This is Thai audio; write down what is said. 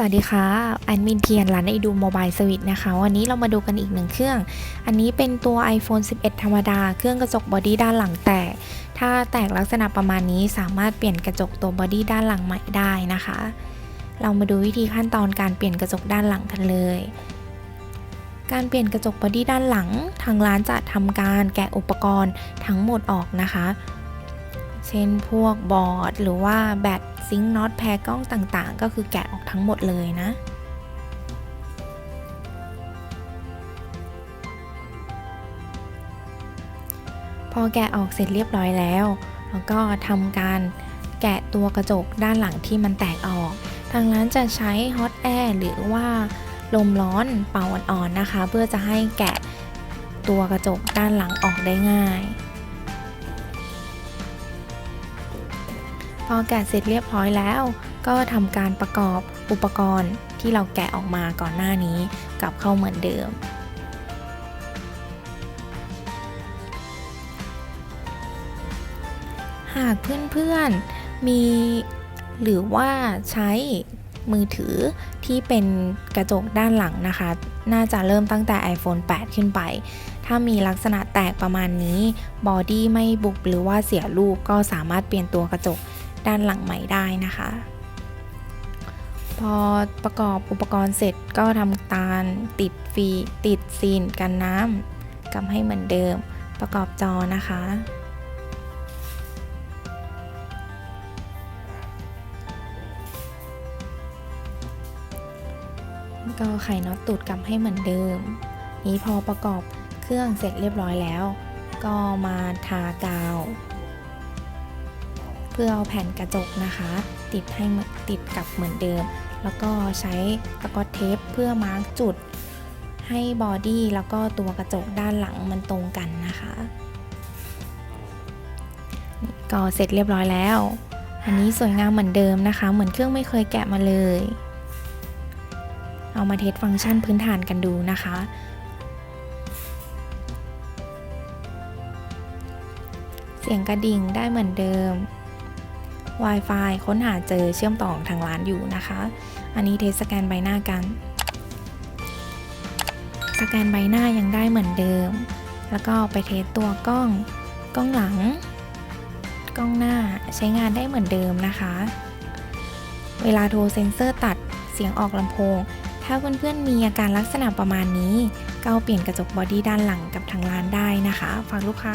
สวัสดีค่ะแอดมินเทียนร้านไอดูโมบายสวิตนะคะ วันนี้เรามาดูกันอีกหนึ่งเครื่อง อันนี้เป็นตัว iPhone 11 ธรรมดา เครื่องกระจกบอดี้ด้านหลังแตก ถ้าแตกลักษณะประมาณนี้สามารถเปลี่ยนกระจกตัวบอดี้ด้านหลังใหม่ได้นะคะ เรามาดูวิธีขั้นตอนการเปลี่ยนกระจกด้านหลังกันเลย การเปลี่ยนกระจกบอดี้ด้านหลัง ทางร้านจะทำการแกะอุปกรณ์ทั้งหมดออกนะคะ เช่นพวกบอร์ด หรือว่าแบตซิงค์น็อตแพรกล้องต่างๆ ก็คือแกะออกทั้งหมดเลยนะพอแกะออกเสร็จเรียบร้อยแล้วแล้วก็ทำการแกะตัวกระจกด้านหลังที่มันแตกออก ทางร้านจะใช้ฮอตแอร์หรือว่าลมร้อนเป่าอ่อนๆนะคะ เพื่อจะให้แกะตัวกระจกด้านหลังออกได้ง่าย พอแกะเสร็จเรียบร้อยแล้ว ก็ทำการประกอบอุปกรณ์ที่เราแกะออกมาก่อนหน้านี้กลับเข้าเหมือนเดิม หากเพื่อนๆมีหรือว่าใช้มือถือที่เป็นกระจกด้านหลังนะคะ น่าจะเริ่มตั้งแต่ iPhone 8 ขึ้นไป ถ้ามีลักษณะแตกประมาณนี้ บอดี้ไม่บุบหรือว่าเสียรูปก็สามารถเปลี่ยนตัวกระจก ด้านหลังใหม่ได้นะคะ พอประกอบอุปกรณ์เสร็จก็ทำการติดฟีติดซีนกันน้ำกำให้เหมือนเดิม ประกอบจอนะคะก็ไขน็อตตูดกำให้เหมือนเดิม นี้พอประกอบเครื่องเสร็จเรียบร้อยแล้ว ก็มาทากาว พื่อเอาแผ่นกระจกนะคะ ติดให้ติดกับเหมือนเดิม แล้วก็ใช้สกอตเทปเพื่อมาร์กจุดให้บอดี้แล้วก็ตัวกระจกด้านหลังมันตรงกันนะคะนี่ก็เสร็จเรียบร้อยแล้ว อันนี้สวยงามเหมือนเดิมนะคะ เหมือนเครื่องไม่เคยแกะมาเลย เอามาเทสฟังก์ชันพื้นฐานกันดูนะคะเสียงกระดิ่งได้เหมือนเดิม Wi-Fi ค้นหาเจอเชื่อมต่อของทางร้านอยู่นะคะ อันนี้เทสสแกนใบหน้ากัน สแกนใบหน้ายังได้เหมือนเดิม แล้วก็ไปเทสตัวกล้อง กล้องหลัง กล้องหน้าใช้งานได้เหมือนเดิมนะคะ เวลาโทรเซ็นเซอร์ตัดเสียงออกลำโพง ถ้าเพื่อนๆมีอาการลักษณะประมาณนี้ ก็เอาเปลี่ยนกระจกบอดี้ด้านหลังกับทางร้านได้นะคะ ฝากลูกค้า